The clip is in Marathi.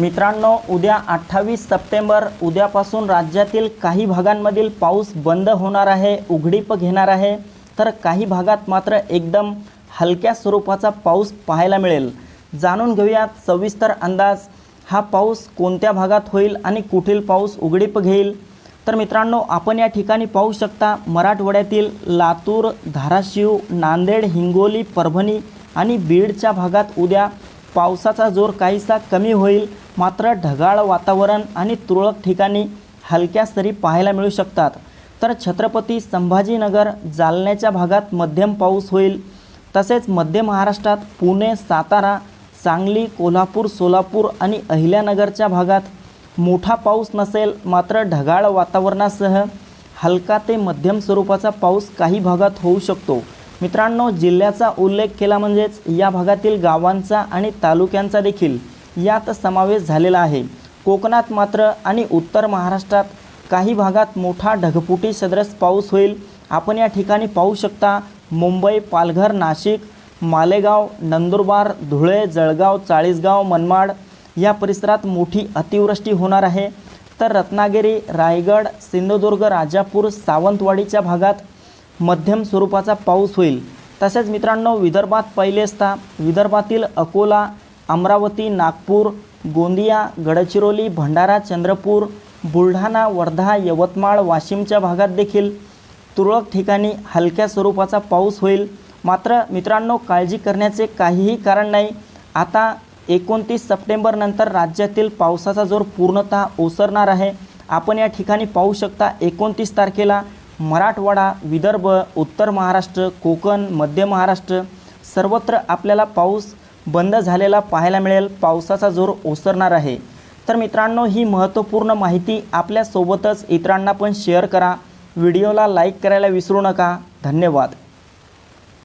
मित्रांनो उद्या अठ्ठावीस सप्टेंबर उद्यापासून राज्यातील काही भागांमधील पाऊस बंद होणार आहे उघडीप घेणार आहे. तर काही भागात मात्र एकदम हलक्या स्वरूपाचा पाऊस पाहायला मिळेल. जाणून घेऊयात सविस्तर अंदाज. हा पाऊस कोणत्या भागात होईल आणि कुठील पाऊस उघडीप घेईल? तर मित्रांनो आपण या ठिकाणी पाहू शकता मराठवाड्यातील लातूर धाराशिव नांदेड हिंगोली परभणी आणि बीडच्या भागात उद्या पावसाचा जोर काहीसा कमी होईल. मात्र ढगाळ वातावरण आणि तुरळक ठिकाणी हलक्या सरी पाहायला मिळू शकतात. तर छत्रपती संभाजीनगर जालन्याच्या भागात मध्यम पाऊस होईल. तसेच मध्य महाराष्ट्रात पुणे सातारा सांगली कोल्हापूर सोलापूर आणि अहिल्यानगरच्या भागात मोठा पाऊस नसेल मात्र ढगाळ वातावरणासह हलका ते मध्यम स्वरूपाचा पाऊस काही भागात होऊ शकतो. मित्रांनो जिल्ह्याचा उल्लेख केला म्हणजेच या भागातील गावांचा आणि तालुक्यांचा देखील. यात समावेश झालेला आहे. कोकणात मात्र आणि उत्तर महाराष्ट्रात काही भागात मोठा ढगफुटी सदरस पाऊस होईल. आपण या ठिकाणी पाहू शकता मुंबई पालघर नाशिक मालेगाव नंदुरबार धुळे जळगाव चाळीसगाव मनमाड या परिसरात मोठी अतिवृष्टी होणार आहे. तर रत्नागिरी रायगड सिंधुदुर्ग राजापूर सावंतवाडीच्या भागात मध्यम स्वरूपाचा पाऊस होईल. तसेच मित्रांनो विदर्भात पहिले असता विदर्भातील अकोला अमरावती नागपूर गोंदिया गडचिरोली भंडारा चंद्रपूर बुलढाणा वर्धा यवतमाळ वाशिमच्या भागात देखील तुरळक ठिकाणी हलक्या स्वरूपाचा पाऊस होईल. मात्र मित्रांनो काळजी करण्याचे काहीही कारण नाही. आता एकोणतीस सप्टेंबरनंतर राज्यातील पावसाचा जोर पूर्णतः ओसरणार आहे. आपण या ठिकाणी पाहू शकता एकोणतीस तारखेला मराठवाडा विदर्भ उत्तर महाराष्ट्र कोकण मध्य महाराष्ट्र सर्वत्र आपल्याला पाऊस बंद झालेला पाहायला मिळेल पावसाचा जोर ओसरणार आहे. तर मित्रांनो ही महत्त्वपूर्ण माहिती आपल्यासोबतच इतरांना पण शेअर करा. व्हिडिओला लाईक करायला विसरू नका. धन्यवाद.